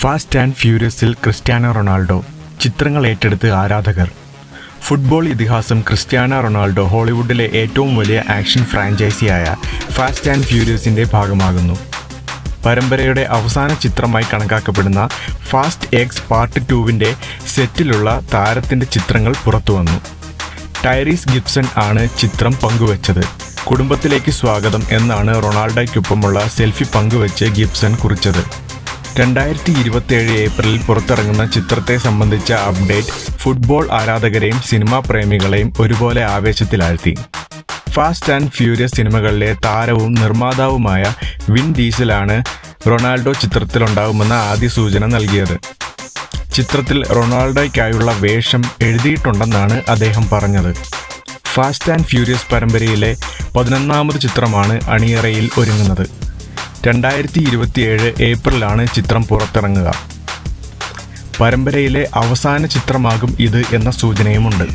Fast and ഫ്യൂരിയസിൽ Cristiano Ronaldo ചിത്രങ്ങൾ ഏറ്റെടുത്ത് ആരാധകർ. ഫുട്ബോൾ ഇതിഹാസം ക്രിസ്ത്യാനോ റൊണാൾഡോ ഹോളിവുഡിലെ ഏറ്റവും വലിയ ആക്ഷൻ ഫ്രാഞ്ചൈസിയായ ഫാസ്റ്റ് ആൻഡ് ഫ്യൂരിയസിന്റെ ഭാഗമാകുന്നു. പരമ്പരയുടെ അവസാന ചിത്രമായി കണക്കാക്കപ്പെടുന്ന ഫാസ്റ്റ് എക്സ് പാർട്ട് ടൂവിന്റെ സെറ്റിലുള്ള താരത്തിന്റെ ചിത്രങ്ങൾ പുറത്തുവന്നു ടൈറീസ് ഗിബ്സൺ ആണ് ചിത്രം പങ്കുവച്ചത്. കുടുംബത്തിലേക്ക് സ്വാഗതം എന്നാണ് റൊണാൾഡോയ്ക്കൊപ്പമുള്ള സെൽഫി പങ്കുവച്ച് ഗിബ്സൺ കുറിച്ചത്. രണ്ടായിരത്തി ഇരുപത്തിയേഴ് ഏപ്രിലിൽ പുറത്തിറങ്ങുന്ന ചിത്രത്തെ സംബന്ധിച്ച അപ്ഡേറ്റ് ഫുട്ബോൾ ആരാധകരെയും സിനിമാ പ്രേമികളെയും ഒരുപോലെ ആവേശത്തിലാഴ്ത്തി. ഫാസ്റ്റ് ആൻഡ് ഫ്യൂരിയസ് സിനിമകളിലെ താരവും നിർമ്മാതാവുമായ വിൻ ഡീസലാണ് റൊണാൾഡോ ചിത്രത്തിലുണ്ടാവുമെന്ന ആദ്യ സൂചന നൽകിയത്. ചിത്രത്തിൽ റൊണാൾഡോയ്ക്കായുള്ള വേഷം എഴുതിയിട്ടുണ്ടെന്നാണ് അദ്ദേഹം പറഞ്ഞത്. ഫാസ്റ്റ് ആൻഡ് ഫ്യൂരിയസ് പരമ്പരയിലെ പതിനൊന്നാമത് ചിത്രമാണ് അണിയറയിൽ ഒരുങ്ങുന്നത്. രണ്ടായിരത്തി ഇരുപത്തിയേഴ് ഏപ്രിലാണ് ചിത്രം പുറത്തിറങ്ങുക. പരമ്പരയിലെ അവസാന ചിത്രമാകും ഇത് എന്ന സൂചനയുമുണ്ട്.